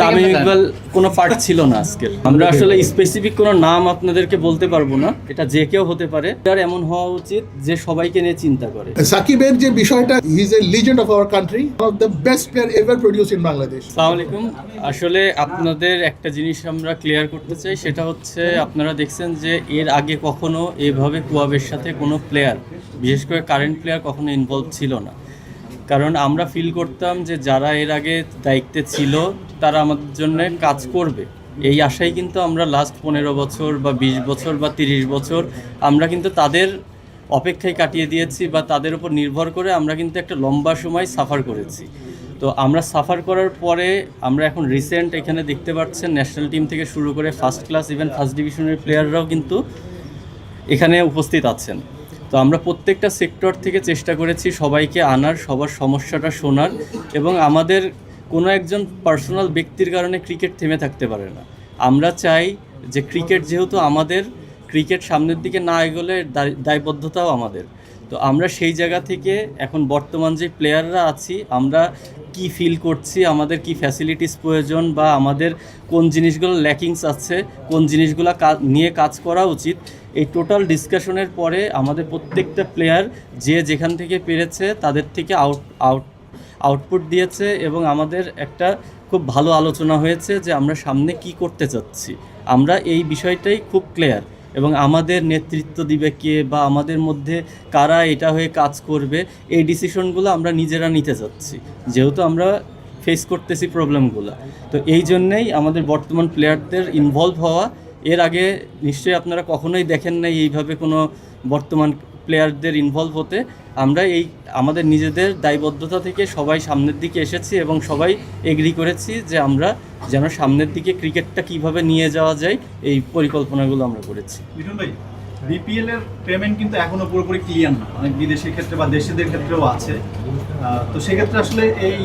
তামিম ইকবাল কোনো পার্ট ছিল না আজকের। আমরা আসলে স্পেসিফিক কোনো নাম আপনাদেরকে বলতে পারব না। এটা যে কেউ হতে পারে। তার এমন হওয়া উচিত যে সবাইকে নিয়ে চিন্তা করে। সাকিবের যে বিষয়টা he is a legend of our country of the best player ever produce in Bangladesh আসসালামু আলাইকুম। আসলে আপনাদের একটা জিনিস আমরা ক্লিয়ার করতে চাই সেটা হচ্ছে আপনারা দেখছেন যে এর আগে কখনো এভাবে কুয়াবের সাথে কোনো প্লেয়ার বিশেষ করে কারেন্ট প্লেয়ার কখনো ইনভলভ ছিল না। কারণ আমরা ফিল করতাম যে যারা এর আগে দায়িত্বে ছিল, তারা আমাদের জন্য কাজ করবে। এই আশায় কিন্তু আমরা লাস্ট পনেরো বছর বা বিশ বছর বা তিরিশ বছর আমরা কিন্তু তাদের অপেক্ষায় কাটিয়ে দিয়েছি বা তাদের উপর নির্ভর করে আমরা কিন্তু একটা লম্বা সময় সাফার করেছি। তো আমরা সাফার করার পরে আমরা এখন রিসেন্ট এখানে দেখতে পাচ্ছেন ন্যাশনাল টিম থেকে শুরু করে ফার্স্ট ক্লাস ইভেন ফার্স্ট ডিভিশনের প্লেয়াররাও কিন্তু এখানে উপস্থিত আছেন। তো আমরা প্রত্যেকটা সেক্টর থেকে চেষ্টা করেছি সবাইকে আনার, সবার সমস্যাটা শোনার এবং আমাদের কোনো একজন পার্সোনাল ব্যক্তির কারণে ক্রিকেট থেমে থাকতে পারে না। আমরা চাই যে ক্রিকেট যেহেতু আমাদের, ক্রিকেট সামনের দিকে না এগোলে দায়- দায়বদ্ধতাও আমাদের। তো আমরা সেই জায়গা থেকে এখন বর্তমান যে প্লেয়াররা আছি, আমরা কি ফিল করছি, আমাদের কি ফ্যাসিলিটিস প্রয়োজন বা আমাদের কোন জিনিসগুলো ল্যাকিংস আছে, কোন জিনিসগুলো নিয়ে কাজ করা উচিত, এই টোটাল ডিসকাশনের পরে আমাদের প্রত্যেকটা প্লেয়ার যে যেখান থেকে পেরেছে তাদের থেকে আউট আউট আউটপুট দিয়েছে এবং আমাদের একটা খুব ভালো আলোচনা হয়েছে যে আমরা সামনে কি করতে চাচ্ছি। আমরা এই বিষয়টাই খুব ক্লিয়ার এবং আমাদের নেতৃত্ব দিবে কে বা আমাদের মধ্যে কারা এটা হয়ে কাজ করবে, এই ডিসিশনগুলো আমরা নিজেরা নিতে যাচ্ছি। যেহেতু আমরা ফেস করতেছি প্রবলেমগুলো তো এই জন্যেই আমাদের বর্তমান প্লেয়ারদের ইনভলভ হওয়া, এর আগে নিশ্চয়ই আপনারা কখনোই দেখেন নাই এইভাবে কোনো বর্তমান প্লেয়ারদের ইনভলভ হতে আমরা এই আমাদের নিজেদের দায়বদ্ধতা থেকে সবাই সামনের দিকে এসেছি এবং সবাই এগ্রি করেছি যে আমরা যেন সামনের দিকে ক্রিকেটটা কীভাবে নিয়ে যাওয়া যায় এই পরিকল্পনাগুলো আমরা করেছি। মিঠুন ভাই বিপিএল এর পেমেন্ট কিন্তু এখনও পুরোপুরি ক্লিয়ার না। অনেক বিদেশের ক্ষেত্রে বা দেশিদের ক্ষেত্রেও আছে। তো সেক্ষেত্রে আসলে এই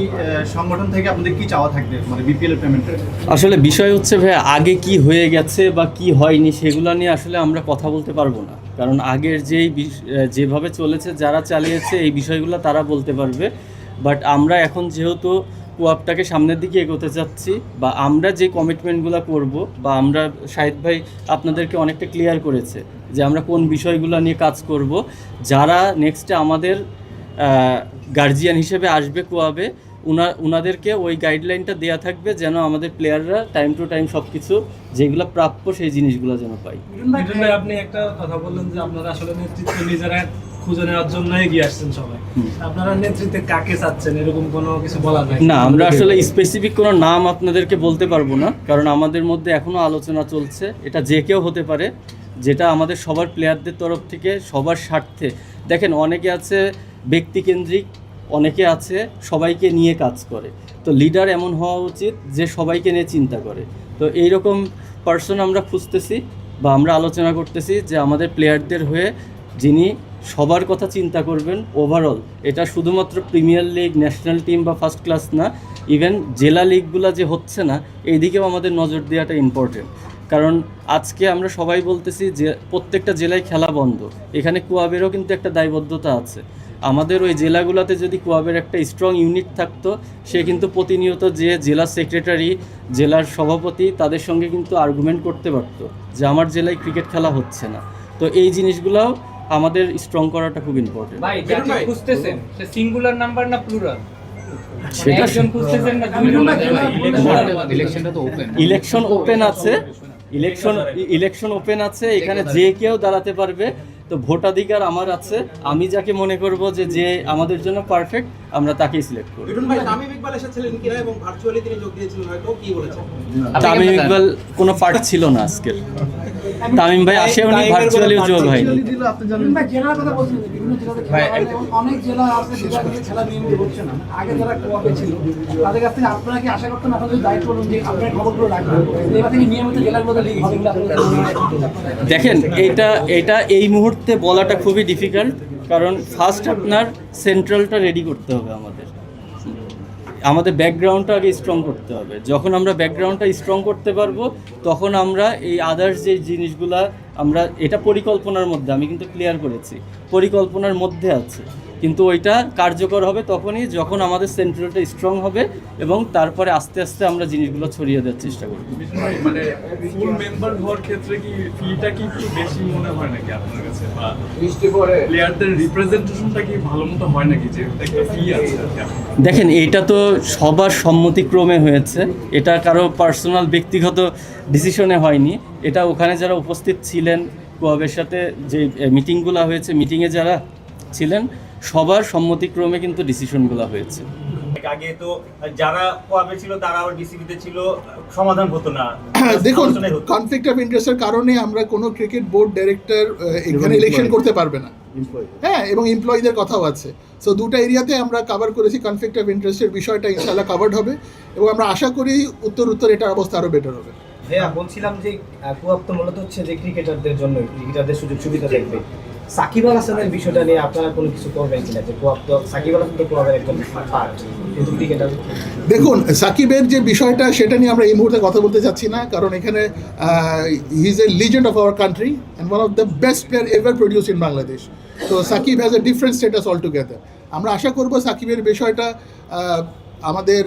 সংগঠন থেকে আপনাদের কি চাওয়া থাকবে মানে বিপিএল এর পেমেন্টের আসলে বিষয় হচ্ছে ভাই আগে কি হয়ে গেছে বা কি হয়নি সেগুলো নিয়ে আসলে আমরা কথা বলতে পারব না। কারণ আগের যেই যেভাবে চলেছে, যারা চালিয়েছে, এই বিষয়গুলো তারা বলতে পারবে। বাট আমরা এখন যেহেতু কোয়াপটাকে সামনের দিকে এগোতে চাচ্ছি, বা আমরা যে কমিটমেন্টগুলো করব, বা আমরা শাহিদ ভাই আপনাদেরকে অনেকটা ক্লিয়ার করেছে যে আমরা কোন বিষয়গুলো নিয়ে কাজ করব। যারা নেক্সটে আমাদের গার্জিয়ান হিসেবে আসবে কোয়াবে উনা উনাদেরকে ওই গাইডলাইনটা দেয়া থাকবে যেন আমাদের প্লেয়াররা টাইম টু টাইম সব কিছু যেগুলো প্রাপ্য সেই জিনিসগুলো যেন পাই ভাই আপনি একটা কথা বললেন যে আপনারা আসলে নেতৃত্ব নিজেরা খুঁজে নেওয়ার জন্য এগিয়ে আসছেন সবাই। আপনারা নেতৃত্বে কাকে চাচ্ছেন? এরকম কোনো কিছু বলা যায় না আমরা আসলে স্পেসিফিক কোনো নাম আপনাদেরকে বলতে পারব না কারণ আমাদের মধ্যে এখনও আলোচনা চলছে। এটা যে কেউ হতে পারে যেটা আমাদের সবার প্লেয়ারদের তরফ থেকে সবার স্বার্থে। দেখেন অনেকে আছে ব্যক্তিকেন্দ্রিক অনেকে আছে, সবাইকে নিয়ে কাজ করে। তো লিডার এমন হওয়া উচিত যে সবাইকে নিয়ে চিন্তা করে। তো এইরকম পার্সন আমরা খুঁজতেছি বা আমরা আলোচনা করতেছি যে আমাদের প্লেয়ারদের হয়ে যিনি সবার কথা চিন্তা করবেন ওভারঅল এটা শুধুমাত্র প্রিমিয়ার লিগ ন্যাশনাল টিম বা ফার্স্ট ক্লাস না ইভেন জেলা লিগগুলো যে হচ্ছে না, এইদিকেও আমাদের নজর দেওয়াটা ইম্পর্টেন্ট কারণ আজকে আমরা সবাই বলতেছি যে প্রত্যেকটা জেলায় খেলা বন্ধ। এখানে কুয়াবেরও কিন্তু একটা দায়বদ্ধতা আছে। আমাদের ওই জেলাগুলোতে যদি কোয়াবের একটা স্ট্রং ইউনিট থাকতো সে কিন্তু প্রতিনিয়ত যে জেলা সেক্রেটারি জেলার সভাপতি তাদের সঙ্গে কিন্তু আর্গুমেন্ট করতে পারতো যে আমার জেলায় ক্রিকেট খেলা হচ্ছে না। তো এই জিনিসগুলোও আমাদের স্ট্রং করাটা খুব ইম্পর্টেন্ট ভাই যাকে খুঁজতেছেন সে সিঙ্গুলার নাম্বার না প্লুরাল সেটা একজন খুঁজতেছেন না ইলেকশনটা তো ওপেন ইলেকশন ওপেন আছে। ইলেকশন ইলেকশন ওপেন আছে। এখানে যে কেউ দাঁড়াতে পারবে। তো ভোটাধিকার আমার আছে। আমি যাকে মনে করব যে যে আমাদের জন্য পারফেক্ট আমরা তাকেই সিলেক্ট করব। তামিম ইকবাল এসেছিলেন কিনা এবং ভার্চুয়ালি তিনি যোগ দিয়েছিলেন হয়তো কি বলেছেন তামিম ইকবাল। কোনো পার্ট ছিল না আজকের। তামিম ভাই আসেওনি ভার্চুয়ালিও যোগ হয়নি আপনি জানেন। বিভিন্ন জেলার কথা বলছেন যে বিভিন্ন জেলাতে খেলা হয় এবং অনেক জেলা আছে খেলা নিয়মিত হচ্ছে না। আগে যারা কোয়াপে ছিল তাদের কাছ থেকে আপনারা কি আশা করতেন আপনাদের দায়িত্ব অনুযায়ী আপনার খবরগুলো রাখবেন? এবার থেকে নিয়মিত জেলাগুলোতে লিগ হবে বলে আপনাদের দেখেন এটা এটা এই মুহূর্তে বলাটা খুবই ডিফিকাল্ট কারণ ফার্স্ট আপনার সেন্ট্রালটা রেডি করতে হবে আমাদের। আমাদের ব্যাকগ্রাউন্ডটা আগে স্ট্রং করতে হবে। যখন আমরা ব্যাকগ্রাউন্ডটা স্ট্রং করতে পারব, তখন আমরা এই আদার্স যে জিনিসগুলা আমরা, এটা পরিকল্পনার মধ্যে, আমি কিন্তু ক্লিয়ার করেছি, পরিকল্পনার মধ্যে আছে। কিন্তু ওইটা কার্যকর হবে তখনই যখন আমাদের সেন্ট্রালটা স্ট্রং হবে এবং তারপরে আস্তে আস্তে আমরা জিনিসগুলো ছড়িয়ে দেওয়ার চেষ্টা করব। মানে ফুল মেম্বার হওয়ার ক্ষেত্রে কি ফিটা কি একটু বেশি মনে হয় নাকি আপনার কাছে? বা প্লেয়ারদের রিপ্রেজেন্টেশনটা কি ভালো মতো হয় নাকি? যে একটা ফি আছে? দেখেন এটা তো সবার সম্মতিক্রমে হয়েছে। এটা কারও পার্সোনাল ব্যক্তিগত ডিসিশনে হয়নি। এটা ওখানে যারা উপস্থিত ছিলেন কোয়াবের সাথে যে মিটিংগুলো হয়েছে মিটিংয়ে যারা ছিলেন সবার সম্মতিক্রমে কিন্তু ডিসিশনগুলো হয়েছে। আগে তো যারা কোয়াবে ছিল তারা ডিসিবিতে ছিল সমাধান হতো না। হ্যাঁ, দেখুন কনফ্লিক্ট অফ ইন্টারেস্টের কারণে আমরা কোনো ক্রিকেট বোর্ড ডাইরেক্টর এখানে ইলেকশন করতে পারবে না। হ্যাঁ এবং এমপ্লয়ীদের কথাও আছে। সো দুটো এরিয়াতে আমরা কভার করেছি কনফ্লিক্ট অফ ইন্টারেস্টের বিষয়টা ইনশাল্লাহ কভার্ড হবে। এবং আমরা আশা করি উত্তর উত্তর এটার অবস্থা আরও বেটার হবে। হ্যাঁ বলছিলাম যে কুয়াপ তো মূলত হচ্ছে যে ক্রিকেটারদের জন্য ক্রিকেটারদের সুযোগ সুবিধা দেখবে সাকিব আল হাসানের বিষয়টা নিয়ে আপনারা কোনো কিছু করবেন কিনা? যে কুয়াপ তো সাকিব আল হাসান তো কুয়াপের একজন পার্ট দেখুন, সাকিবের যে বিষয়টা, সেটা নিয়ে আমরা এই মুহূর্তে কথা বলতে চাচ্ছি না, কারণ এখানে he is a legend of our country and one of the best player ever produce in Bangladesh তো Shakib has a different status altogether আমরা আশা করব সাকিবের বিষয়টা আমাদের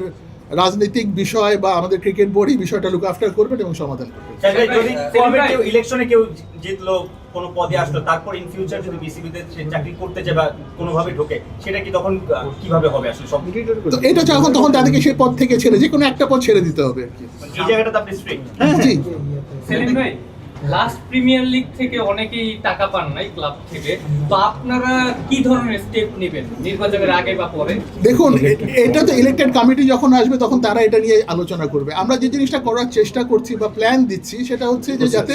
রাজনৈতিক বিষয় বা আমাদের ক্রিকেট বোর্ড এই বিষয়টা লুক আফটার করবেন এবং সমাধান করবেন। ইলেকশনে কেউ জিতলো কোনো পদে আসলো তারপর ইন ফিউচার যদি বিসিবিতে চাকরি করতে যায় বা কোনোভাবে ঢোকে সেটা কি তখন কীভাবে হবে আসলে সব? তো এটা যখন তখন তাদেরকে সেই পদ থেকে ছেড়ে যে কোনো একটা পদ ছেড়ে দিতে হবে। আর কি এই জায়গাটা আপনি স্ট্রিক্ট হ্যাঁ জি। সেলিম ভাই লাস্ট প্রিমিয়ার লিগ থেকে অনেকেই টাকা পান নাই ক্লাব থেকে। তো আপনারা কি ধরনের স্টেপ নেবেন? নির্বাচনের আগে বা পরে? দেখুন এটা তো ইলেক্টেড কমিটি যখন আসবে তখন তারা এটা নিয়ে আলোচনা করবে। আমরা যে জিনিসটা করার চেষ্টা করছি বা প্ল্যান দিচ্ছি সেটা হচ্ছে যে যাতে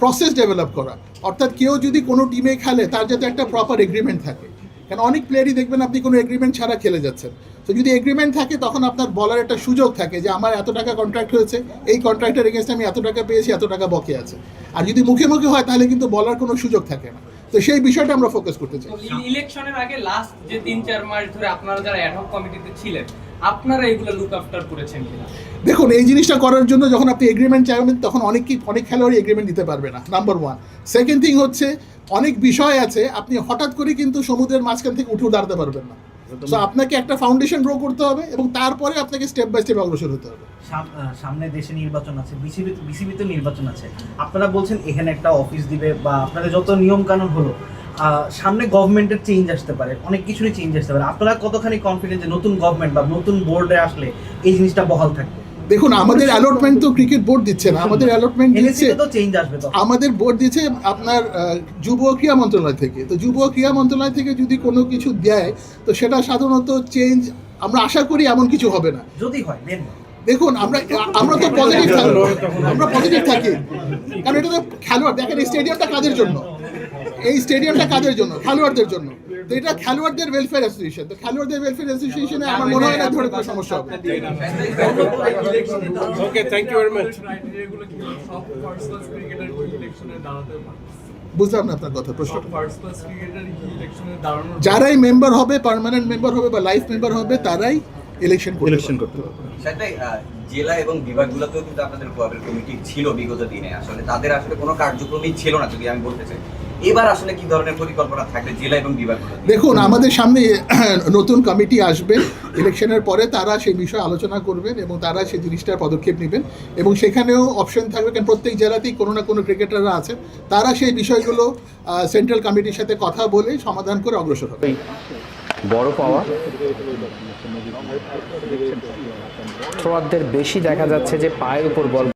প্রসেস ডেভেলপ করা। অর্থাৎ কেউ যদি কোনো টিমে খেলে তার যাতে একটা প্রপার এগ্রিমেন্ট থাকে। কারণ অনেক প্লেয়ারই দেখবেন আপনি কোনো এগ্রিমেন্ট ছাড়া খেলে যাচ্ছেন। তো যদি এগ্রিমেন্ট থাকে তখন আপনার বলার একটা সুযোগ থাকে যে আমার এত টাকা কন্ট্রাক্ট হয়েছে এই কন্ট্রাক্টের এগেনস্ট আমি এত টাকা পেয়েছি এত টাকা বকে আছে। আর যদি মুখে মুখে হয় তাহলে কিন্তু বলার কোনো সুযোগ থাকে না। তো সেই বিষয়টা আমরা ফোকাস করতে চাই। ইলেকশনের আগে লাস্ট যে তিন চার মাস ধরে আপনারা যারা অ্যাডহক কমিটিতে ছিলেন আপনারা এগুলো লুক আফটার করেছেন কিনা? দেখুন এই জিনিসটা করার জন্য যখন আপনি এগ্রিমেন্ট চাইবেন তখন অনেক কি অনেক খেলোয়াড়ই এগ্রিমেন্ট দিতে পারবে না নাম্বার ওয়ান সেকেন্ড থিং হচ্ছে অনেক বিষয় আছে আপনি হঠাৎ করে কিন্তু সমুদ্রের মাঝখান থেকে উঠে দাঁড়াতে পারবেন না। সো আপনাকে একটা ফাউন্ডেশন গ্রো করতে হবে এবং তারপরে আপনাকে স্টেপ বাই স্টেপ অগ্রসর হতে হবে। সাম- সামনে দেশে নির্বাচন আছে বিসিবি বিসিবিতে নির্বাচন আছে। আপনারা বলছেন এখানে একটা অফিস দিবে বা আপনাদের যত নিয়ম কানুন হলো সামনে গভর্নমেন্টের চেঞ্জ আসতে পারে অনেক কিছুরই চেঞ্জ আসতে পারে। আপনারা কতখানি কনফিডেন্ট যে নতুন গভর্নমেন্ট বা নতুন বোর্ডে আসলে এই জিনিসটা বহাল থাকবে? দেখুন আমাদের অ্যালটমেন্ট তো ক্রিকেট বোর্ড দিচ্ছে না আমাদের অ্যালটমেন্ট দিচ্ছে এনএসসিতে তো চেঞ্জ আসবে তখন। আমাদের বোর্ড দিচ্ছে আপনার যুব ও ক্রীড়া মন্ত্রণালয় থেকে। তো যুব ও ক্রীড়া মন্ত্রণালয় থেকে যদি কোনো কিছু দেয় তো সেটা সাধারণত চেঞ্জ আমরা আশা করি এমন কিছু হবে না। যদি হয় দেখুন আমরা আমরা তো পজিটিভ থাকি। আমরা পজিটিভ থাকি। কারণ এটা তো খেলোয়াড় দেখেন এই স্টেডিয়ামটা কাদের জন্য? এই স্টেডিয়ামটা কাদের জন্য? খেলোয়াড়দের জন্য। তো এটা খেলোয়াড়দের ওয়েলফেয়ার অ্যাসোসিয়েশন তো খেলোয়াড়দের ওয়েলফেয়ার অ্যাসোসিয়েশনে আমার মনে হয় না ধরে কোনো সমস্যা হবে। Okay thank you very much বুঝলাম না আপনার কথা প্রশ্ন যারাই মেম্বার হবে পার্মানেন্ট মেম্বার হবে বা লাইফ মেম্বার হবে তারাই ইলেকশন ইলেকশন করতে পারবে। সেটাই জেলা এবং বিভাগগুলোতেও কিন্তু আপনাদের কোয়াবের কমিটি ছিল বিগত দিনে। আসলে তাদের আসলে কোনো কার্যক্রমই ছিল না যদি আমি বলতে চাই। এবার আসলে কি ধরনের পরিকল্পনা থাকবে জেলা এবং বিভাগগুলো দেখুন আমাদের সামনে নতুন কমিটি আসবে ইলেকশনের পরে তারা সেই বিষয়ে আলোচনা করবেন এবং তারা সেই জিনিসটার পদক্ষেপ নেবেন এবং সেখানেও অপশন থাকবে কারণ প্রত্যেক জেলাতেই কোনো না কোনো ক্রিকেটাররা আছেন। তারা সেই বিষয়গুলো সেন্ট্রাল কমিটির সাথে কথা বলে সমাধান করে অগ্রসর হবে। বড় পাওয়া। থ্রোয়ারদের বেশি দেখা যাচ্ছে যে পায়ের উপর বল